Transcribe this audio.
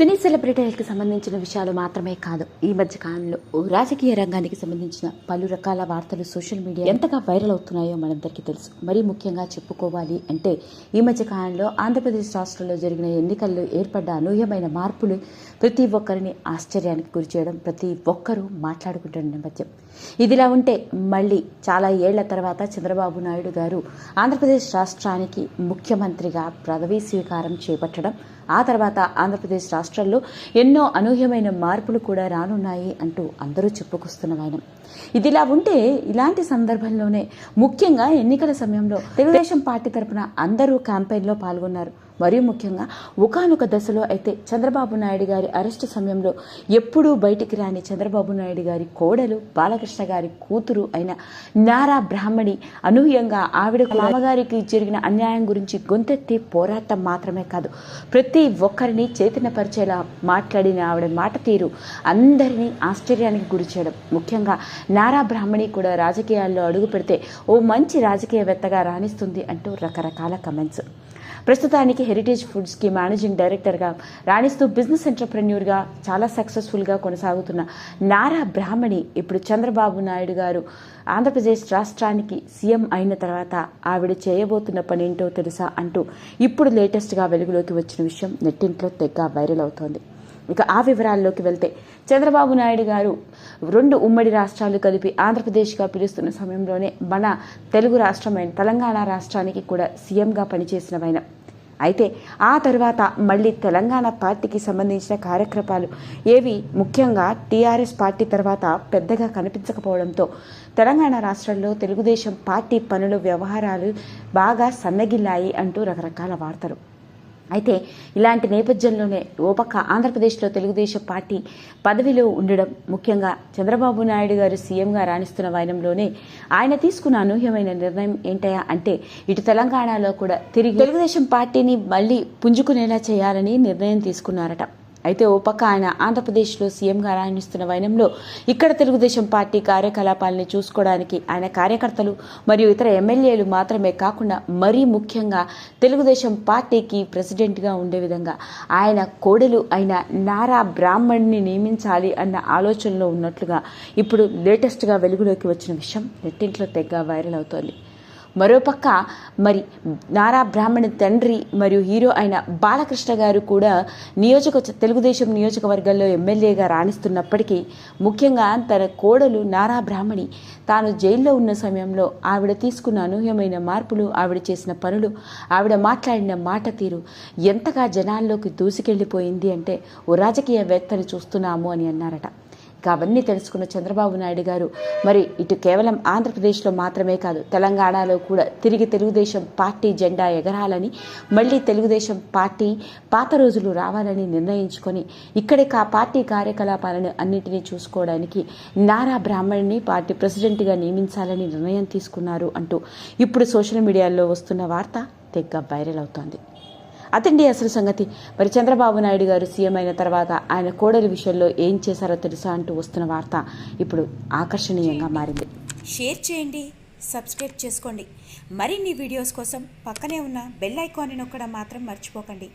సినీ సెలబ్రిటీలకు సంబంధించిన విషయాలు మాత్రమే కాదు ఈ మధ్య కాలంలో రాజకీయ రంగానికి సంబంధించిన పలు రకాల వార్తలు సోషల్ మీడియా ఎంతగా వైరల్ అవుతున్నాయో మనందరికీ తెలుసు. మరీ ముఖ్యంగా చెప్పుకోవాలి అంటే ఈ మధ్య కాలంలో ఆంధ్రప్రదేశ్ రాష్ట్రంలో జరిగిన ఎన్నికల్లో ఏర్పడ్డ అనూహ్యమైన మార్పులు ప్రతి ఒక్కరిని ఆశ్చర్యానికి గురి చేయడం ప్రతి ఒక్కరూ మాట్లాడుకుంటున్న నేపథ్యం. ఇదిలా ఉంటే మళ్ళీ చాలా ఏళ్ళ తర్వాత చంద్రబాబు నాయుడు గారు ఆంధ్రప్రదేశ్ రాష్ట్రానికి ముఖ్యమంత్రిగా పదవీ స్వీకారం చేపట్టడం ఆ తర్వాత ఆంధ్రప్రదేశ్ రాష్ట్రంలో ఎన్నో అనూహ్యమైన మార్పులు కూడా రానున్నాయి అంటూ అందరూ చెప్పుకొస్తున్న ఇదిలా ఉంటే ఇలాంటి సందర్భంలోనే ముఖ్యంగా ఎన్నికల సమయంలో తెలుగుదేశం పార్టీ తరపున అందరూ క్యాంపెయిన్లో పాల్గొన్నారు. మరియు ముఖ్యంగా ఒకానొక దశలో అయితే చంద్రబాబు నాయుడు గారి అరెస్టు సమయంలో ఎప్పుడూ బయటికి రాని చంద్రబాబు నాయుడు గారి కోడలు బాలకృష్ణ గారి కూతురు అయిన నారా బ్రాహ్మణి అనూహ్యంగా ఆవిడ మామగారికి జరిగిన అన్యాయం గురించి గొంతెత్తి పోరాటం మాత్రమే కాదు. ప్రతి ఒక్కరిని పరిచేలా మాట్లాడిన ఆవిడ మాట తీరు అందరినీ ఆశ్చర్యానికి గురి చేయడం. ముఖ్యంగా నారా బ్రాహ్మణి కూడా రాజకీయాల్లో అడుగు పెడితే ఓ మంచి రాజకీయవేత్తగా రాణిస్తుంది అంటూ రకరకాల కమెంట్స్ ప్రస్తుతానికి హెరిటేజ్ ఫుడ్స్కి మేనేజింగ్ డైరెక్టర్గా రాణిస్తూ బిజినెస్ ఎంటర్ప్రెన్యూర్గా చాలా సక్సెస్ఫుల్గా కొనసాగుతున్న నారా బ్రాహ్మణి ఇప్పుడు చంద్రబాబు నాయుడు గారు ఆంధ్రప్రదేశ్ రాష్ట్రానికి సీఎం అయిన తర్వాత ఆవిడ చేయబోతున్న పని ఏంటో తెలుసా అంటూ ఇప్పుడు లేటెస్ట్గా వెలుగులోకి వచ్చిన విషయం నెట్టింట్లో తెగ వైరల్ అవుతోంది. ఇక ఆ వివరాల్లోకి వెళ్తే చంద్రబాబు నాయుడు గారు రెండు ఉమ్మడి రాష్ట్రాలు కలిపి ఆంధ్రప్రదేశ్గా పిలుస్తున్న సమయంలోనే మన తెలుగు రాష్ట్రమైన తెలంగాణ రాష్ట్రానికి కూడా సీఎంగా పనిచేసిన ఆయన. అయితే ఆ తర్వాత మళ్ళీ తెలంగాణ పార్టీకి సంబంధించిన కార్యక్రమాలు ఏవి ముఖ్యంగా టీఆర్ఎస్ పార్టీ తర్వాత పెద్దగా కనిపించకపోవడంతో తెలంగాణ రాష్ట్రంలో తెలుగుదేశం పార్టీ పనులు వ్యవహారాలు బాగా సన్నగిల్లాయి అంటూ రకరకాల వార్తలు. అయితే ఇలాంటి నేపథ్యంలోనే ఓ పక్క ఆంధ్రప్రదేశ్లో తెలుగుదేశం పార్టీ పదవిలో ఉండడం ముఖ్యంగా చంద్రబాబు నాయుడు గారు సీఎంగా రాణిస్తున్న వైనంలోనే ఆయన తీసుకున్న అనూహ్యమైన నిర్ణయం ఏంటయా అంటే ఇటు తెలంగాణలో కూడా తిరిగి తెలుగుదేశం పార్టీని మళ్ళీ పుంజుకునేలా చేయాలని నిర్ణయం తీసుకున్నారట. అయితే ఓ పక్క ఆయన ఆంధ్రప్రదేశ్లో సీఎంగా రాణిస్తున్న వైనంలో ఇక్కడ తెలుగుదేశం పార్టీ కార్యకలాపాలని చూసుకోవడానికి ఆయన కార్యకర్తలు మరియు ఇతర ఎమ్మెల్యేలు మాత్రమే కాకుండా మరీ ముఖ్యంగా తెలుగుదేశం పార్టీకి ప్రెసిడెంట్గా ఉండే విధంగా ఆయన కోడలు అయిన నారా బ్రాహ్మణ్ని నియమించాలి అన్న ఆలోచనలో ఉన్నట్లుగా ఇప్పుడు లేటెస్ట్గా వెలుగులోకి వచ్చిన విషయం నెట్టింట్లో తెగ వైరల్ అవుతోంది. మరోపక్క మరి నారా బ్రాహ్మణ తండ్రి మరియు హీరో అయిన బాలకృష్ణ గారు కూడా నియోజక తెలుగుదేశం నియోజకవర్గంలో ఎమ్మెల్యేగా రాణిస్తున్నప్పటికీ ముఖ్యంగా తన కోడలు నారా బ్రాహ్మణి తాను జైల్లో ఉన్న సమయంలో ఆవిడ తీసుకున్న అనూహ్యమైన మార్పులు ఆవిడ చేసిన పనులు ఆవిడ మాట్లాడిన మాట తీరు ఎంతగా జనాల్లోకి దూసుకెళ్ళిపోయింది అంటే ఓ రాజకీయవేత్తని చూస్తున్నాము అని అన్నారట. ఇక అవన్నీ తెలుసుకున్న చంద్రబాబు నాయుడు గారు. మరి ఇటు కేవలం ఆంధ్రప్రదేశ్లో మాత్రమే కాదు తెలంగాణలో కూడా తిరిగి తెలుగుదేశం పార్టీ జెండా ఎగరాలని మళ్ళీ తెలుగుదేశం పార్టీ పాత రోజులు రావాలని నిర్ణయించుకొని ఇక్కడే కా పార్టీ కార్యకలాపాలను అన్నింటినీ చూసుకోవడానికి నారా బ్రాహ్మణ్ని పార్టీ ప్రెసిడెంట్గా నియమించాలని నిర్ణయం తీసుకున్నారు అంటూ ఇప్పుడు సోషల్ మీడియాలో వస్తున్న వార్త తెగ్గ వైరల్ అవుతోంది. అతండి అసలు సంగతి. మరి చంద్రబాబు నాయుడు గారు సీఎం అయిన తర్వాత ఆయన కోడలి విషయంలో ఏం చేశారో తెలుసా అంటూ వస్తున్న వార్త ఇప్పుడు ఆకర్షణీయంగా మారింది. షేర్ చేయండి సబ్స్క్రైబ్ చేసుకోండి. మరిన్ని వీడియోస్ కోసం పక్కనే ఉన్న బెల్ ఐకాన్ని నొక్కడం మాత్రం మర్చిపోకండి.